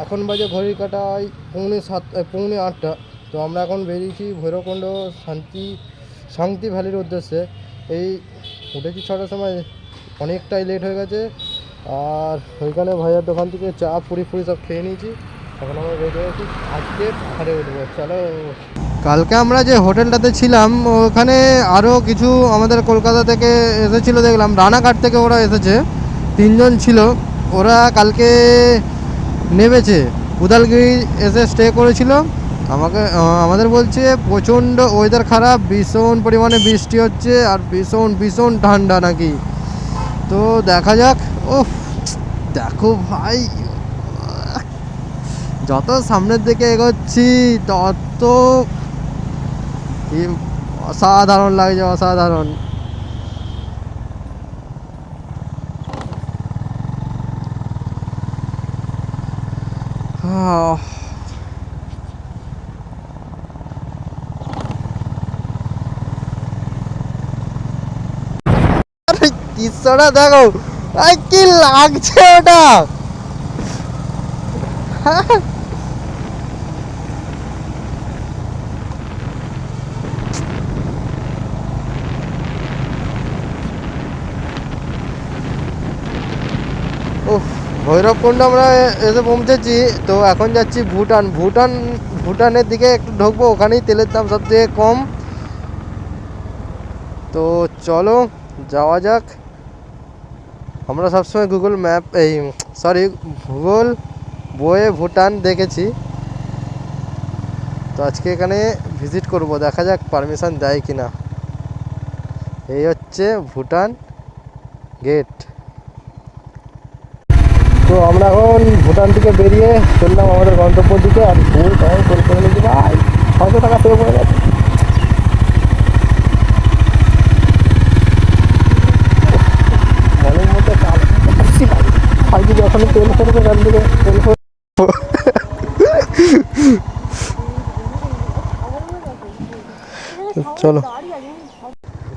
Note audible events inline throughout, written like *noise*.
এখন বাজে ঘড়ির কাটায় পৌনে সাত পৌনে আটটা। তো আমরা এখন বেরিয়েছি ভৈরবকুণ্ড শান্তি শান্তি ভ্যালির উদ্দেশ্যে। এই উঠেছি ছটার সময়, অনেকটাই লেট হয়ে গেছে। আর ওইখানে ভাইয়ার দোকান থেকে চা, পুরি, ফুরি সব খেয়ে নিয়েছি। এখন আমরা রেডি হয়েছি আজকে পাহাড়ে উঠবো। চলো। কালকে আমরা যে হোটেলটাতে ছিলাম, ওখানে আরও কিছু আমাদের কলকাতা থেকে এসেছিল, দেখলাম। রানাঘাট থেকে ওরা এসেছে। তিনজন ছিল। ওরা কালকে নেমেছে। উদালগিরি এসে স্টে করেছিল। আমাকে আমাদের বলছে, প্রচণ্ড ওয়েদার খারাপ, ভীষণ পরিমাণে বৃষ্টি হচ্ছে, আর ভীষণ ভীষণ ঠান্ডা নাকি। তো দেখা যাক। ও দেখো ভাই। যত সামনের দিকে এগোচ্ছি, তত অসাধারণ লাগছে, অসাধারণ। দৃশ্যটা দেখো? কি লাগছে ওটা ও ভৈরবকুণ্ড আমরা এসে পৌঁছেছি, তো এখন যাচ্ছি ভুটান। ভুটান, ভুটানের দিকে একটু ঢুকবো, ওখানেই তেলের দাম সবথেকে কম। তো চলো, যাওয়া যাক। আমরা সবসময় গুগল ম্যাপ এই সরি ভূগোল বইয়ে ভুটান দেখেছি। তো আজকে এখানে ভিজিট করব, দেখা যাক পারমিশন দেয় কি না এই হচ্ছে ভুটান গেট তো আমরা এখন ভুটান থেকে বেরিয়ে চললাম আমাদের গন্তব্যের দিকে আর ভুল টাইম করে করে নিয়েছি ভাই। ছশো টাকা পে পড়ে গেছে। মনের মধ্যে ভাই যদি তেল তেল চলো।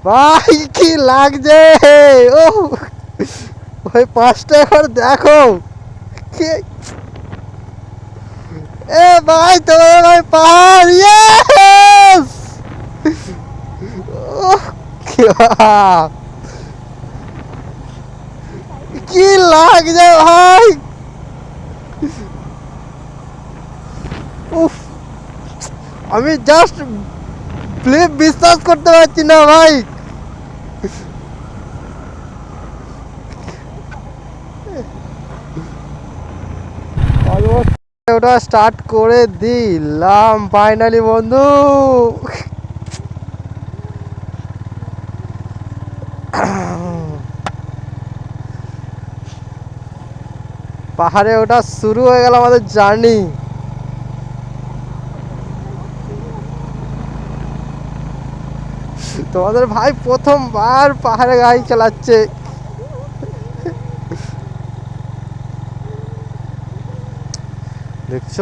ভাই কি লাগছে? ও ওই পাঁচটা একবার দেখো। কি? এ ভাই, তোমার ভাই পাহাড় ইয়েস কি লাগছে ভাই? উফ, আমি জাস্ট ফ্লিপ বিশ্বাস করতে পারছি না ভাই। ওটা স্টার্ট করে দিলাম ফাইনালি বন্ধু। পাহাড়ে ওটা শুরু হয়ে গেল আমাদের জার্নি। তোমাদের ভাই প্রথমবার পাহাড়ে গাড়ি চালাচ্ছে। দেখছ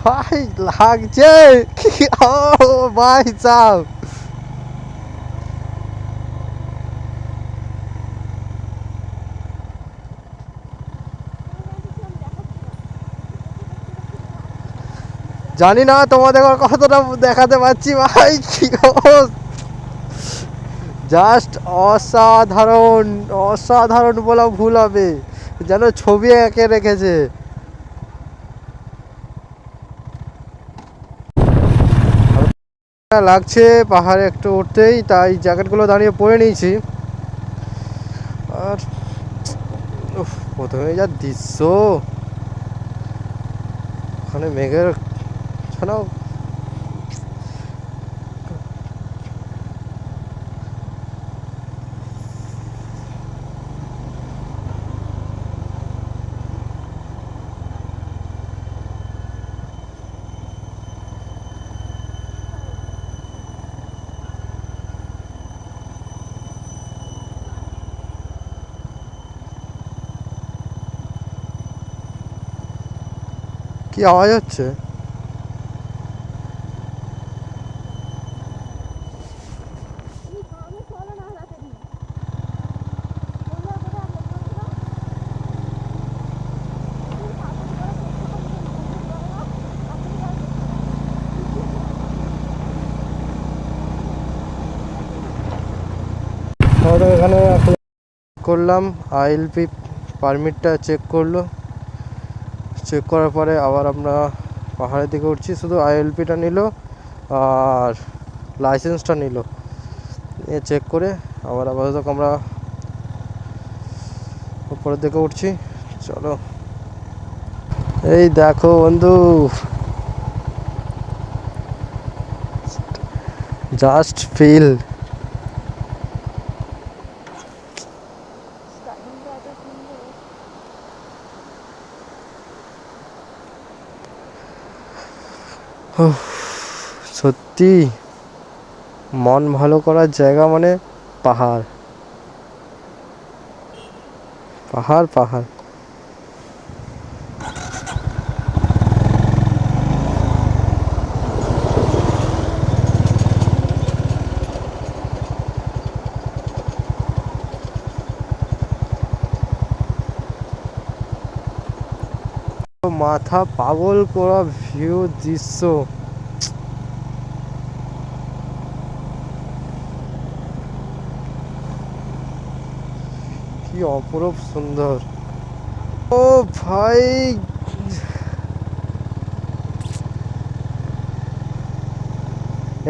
ভাই লাগছে ও ভাই সাহ জানি না তোমাদের কতটা দেখাতে পারছি ভাই, কি জাস্ট অসাধারণ অসাধারণ বলা ভুল হবে, যেন ছবি এঁকে রেখেছে। লাগছে পাহাড়ে একটু উঠতেই, তাই জ্যাকেটগুলো দাঁড়িয়ে পরে নিয়েছি। আর প্রথমে যা দৃশ্য। ওখানে মেঘের है ना आवाज़ हे? এখানে করলাম আইএলপি পারমিটটা চেক করল। চেক করার পরে আবার আমরা পাহাড়ের দিকে উঠছি, শুধু আইএলপিটা নিল আর লাইসেন্সটা নিল। নিয়ে চেক করে আবার আপাতত আমরা উপরের দিকে উঠছি। চলো। এই দেখো বন্ধু। জাস্ট ফিল সত্যি? মন ভালো করার জায়গা মানে পাহাড়। পাহাড় পাহাড়। মাথা পাগল করা ভিউ দৃশ্য। কি অপরূপ সুন্দর। ও ভাই।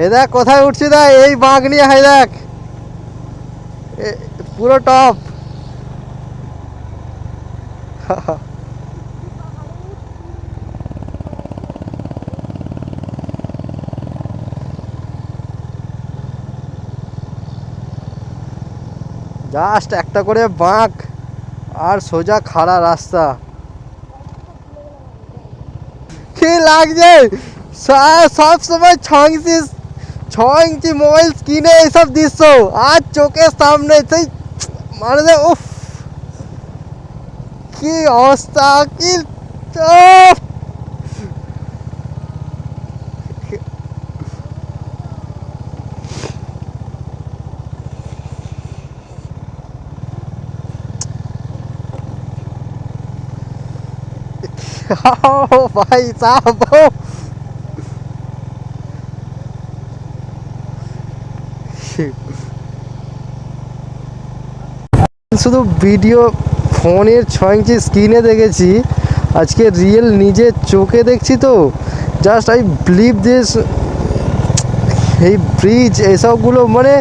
এ দেখ, কোথায় উঠছি দা এই বাঘ নিয়ে, হাই দেখ। পুরো টপ *laughs* জাস্ট একটা করে বাঁক আর সোজা খাড়া রাস্তা। কি লাগছে? সব সময় ছ ইঞ্চি ছ ইঞ্চি মোবাইল স্ক্রিনে এইসব দৃশ্য আর চোখের সামনে সেই মানে উফ, কি অবস্থা, কি ভাই সাহেব ও শুধু ভিডিও ফোনের ছ ইঞ্চি স্ক্রিনে দেখেছি। আজকে রিয়েল নিজের চোখে দেখছি তো। জাস্ট আই বিলিভ দিস এই ব্রিজ এসবগুলো মানে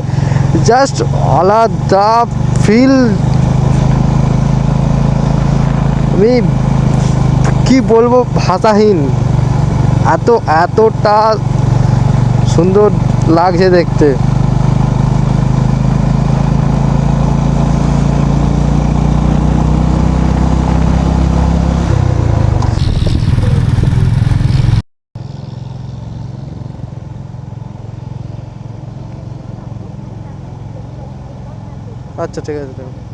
জাস্ট আলাদা ফিল আমি কি বলব ভাষাহীন। এত এতটা সুন্দর লাগছে দেখতে। আচ্ছা ঠিক আছে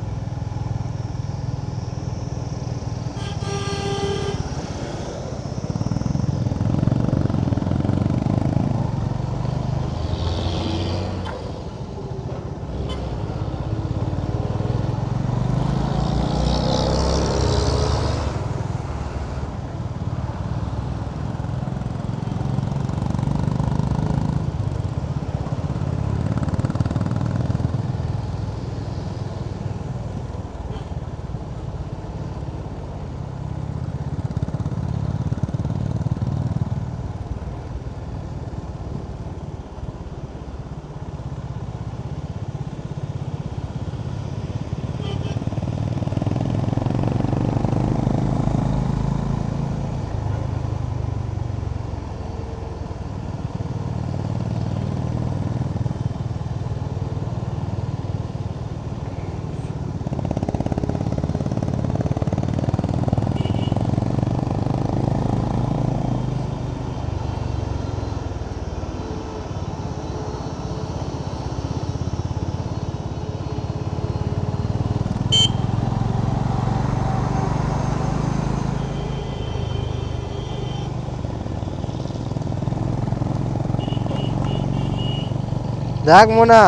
দেখ মোনা।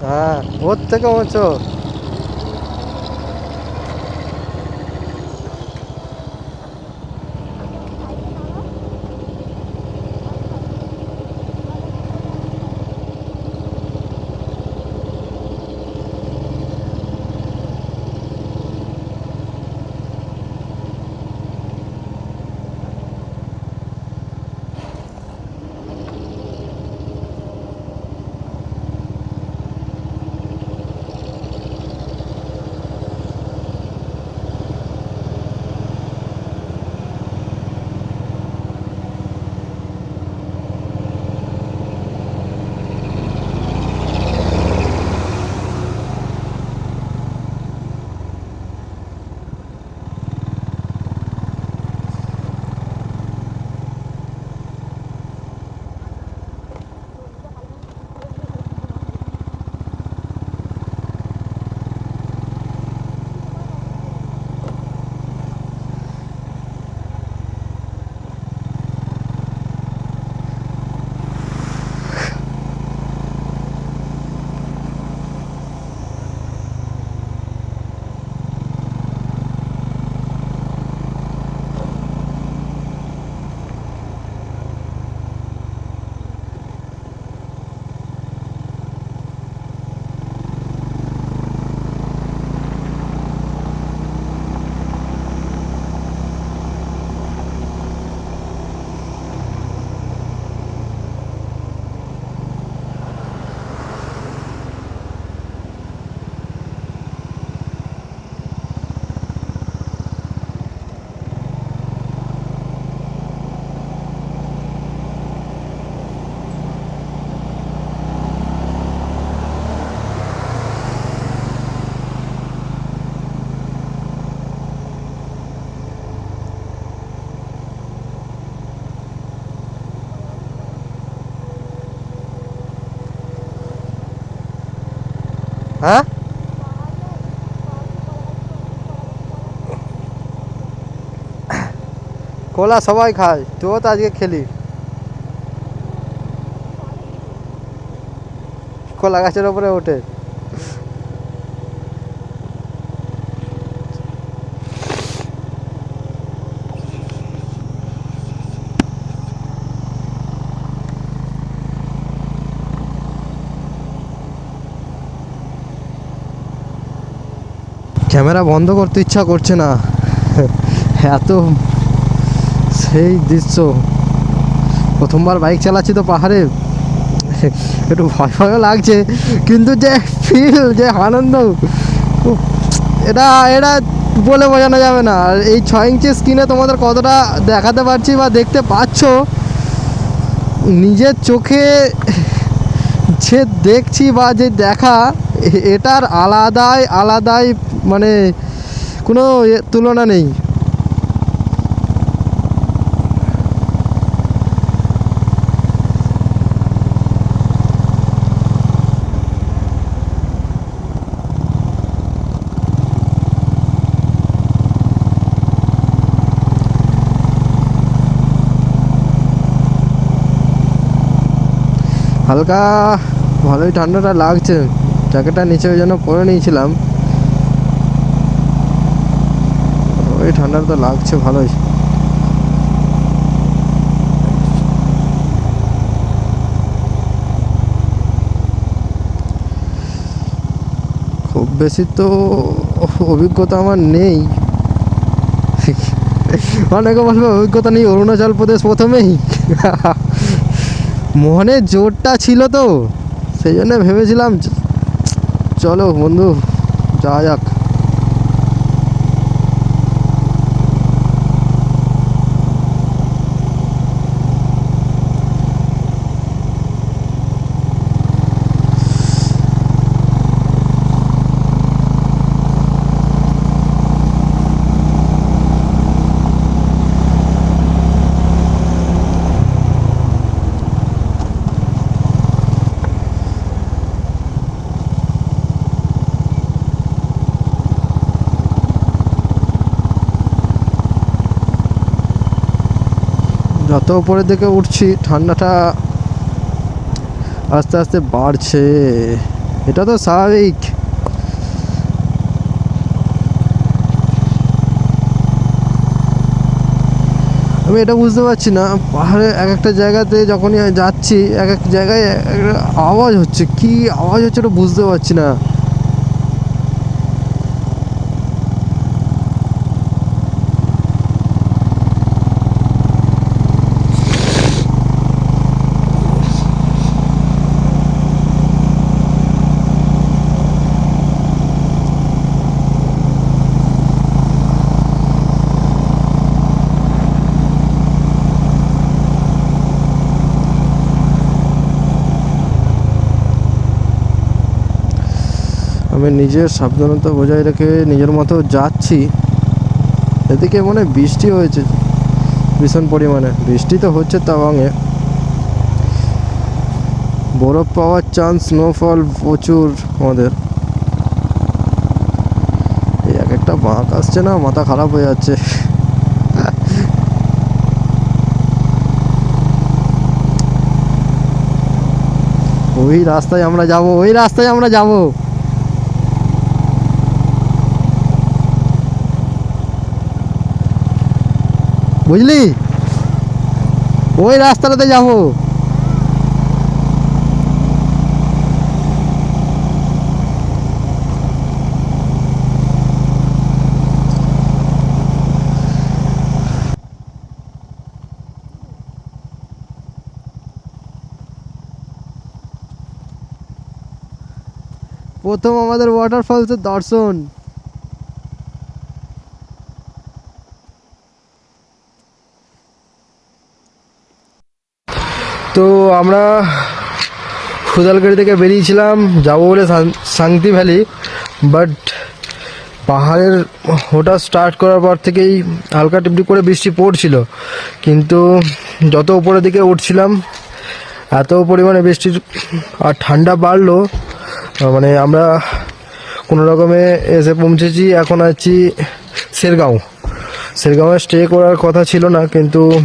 হ্যাঁ ওর থেকে উঁচু হ্যাঁ? কোলা সবাই খায়। তুইও তো আজকে খেলি। কলা গাছের ওপরে ওঠে। ক্যামেরা বন্ধ করতে ইচ্ছা করছে না। এত সেই দৃশ্য। প্রথমবার বাইক চালাচ্ছি তো পাহাড়ে। একটু ভয় ভয়ও লাগছে, কিন্তু যে ফিল যে আনন্দ এটা এটা বলে বোঝানো যাবে না। আর এই ছয় ইঞ্চি স্ক্রিনে তোমাদের কতটা দেখাতে পারছি বা দেখতে পাচ্ছ, নিজের চোখে যে দেখছি বা যে দেখা এটার আলাদাই আলাদাই মানে কোনো তুলনা নেই। হালকা ভালোই ঠান্ডাটা লাগছে। জ্যাকেটটা নিচে ওই জন্য পরে নিয়েছিলাম। ওই ঠান্ডাটা তো লাগছে ভালোই। খুব বেশি তো অভিজ্ঞতা আমার নেই। অনেকে বলবে, অভিজ্ঞতা নেই অরুণাচল প্রদেশ প্রথমেই। মনে জোরটা ছিল তো, সেই জন্য ভেবেছিলাম চলো বন্ধু যাওয়া যাক। যত উপরের দিকে উঠছি, ঠান্ডাটা আস্তে আস্তে বাড়ছে। এটা তো স্বাভাবিক। আমি এটা বুঝতে পারছি না, পাহাড়ে এক একটা জায়গাতে যখনই যাচ্ছি, এক এক জায়গায় এক একটা আওয়াজ হচ্ছে। কি আওয়াজ হচ্ছে ওটা বুঝতে পারছি না। আমি নিজের সাবধানতা বজায় রেখে নিজের মতো যাচ্ছি। এদিকে মনে বৃষ্টি হয়েছে, ভীষণ পরিমাণে। বৃষ্টি তো হচ্ছে তাওয়াংয়ে বরফ পাওয়ার চান্স স্নোফল প্রচুর আমাদের। এই এক একটা বাঁক আসছে না, মাথা খারাপ হয়ে যাচ্ছে। ওই রাস্তায় আমরা যাব, ওই রাস্তায় আমরা যাব। বুঝলি? ওই রাস্তাটাতে যাব। প্রথম আমাদের ওয়াটারফলসের দর্শন। তো আমরা খুদালগাড়ি থেকে বেরিয়েছিলাম, যাব বলে শান- শান্তি ভ্যালি বাট পাহাড়ের ওটা স্টার্ট করার পর থেকেই হালকা টিপটি করে বৃষ্টি পড়ছিল। কিন্তু যত উপরের দিকে উঠছিলাম, এত পরিমাণে বৃষ্টির আর ঠান্ডা বাড়লো। মানে আমরা কোনো রকমে এসে পৌঁছেছি, এখন আছি শেরগাঁও শেরগাঁওয়ে স্টে করার কথা ছিল না, কিন্তু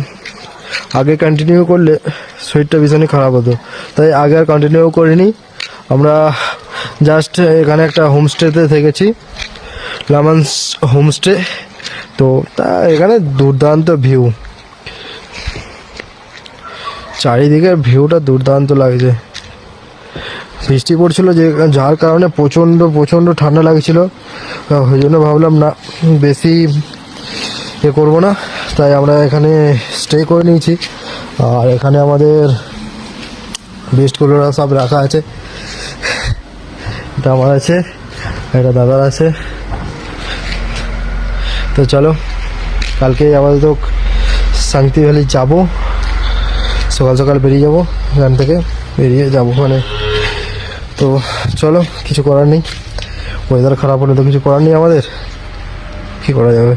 আগে কন্টিনিউ করলে শরীরটা ভীষণই খারাপ হতো। তাই আগে আর কন্টিনিউ করিনি। আমরা জাস্ট এখানে একটা হোমস্টেতে থেকেছি। লামান্স হোমস্টে তো তা এখানে দুর্দান্ত ভিউ চারিদিকের ভিউটা দুর্দান্ত লাগছে। বৃষ্টি পড়ছিল যে, যার কারণে প্রচণ্ড প্রচণ্ড ঠান্ডা লাগছিল। ওই জন্য ভাবলাম, না, বেশি এ করব না। তাই আমরা এখানে স্টে করে নিয়েছি। আর এখানে আমাদের বেস্টগুলো সব রাখা আছে। এটা আমার আছে, এটা দাদার আছে। তো চলো, কালকে আপাতত শান্তি ভ্যালি যাব। সকাল সকাল বেরিয়ে যাব, এখান থেকে বেরিয়ে যাব মানে। তো চলো, কিছু করার নেই। ওয়েদার খারাপ হলে তো কিছু করার নেই আমাদের। কী করা যাবে?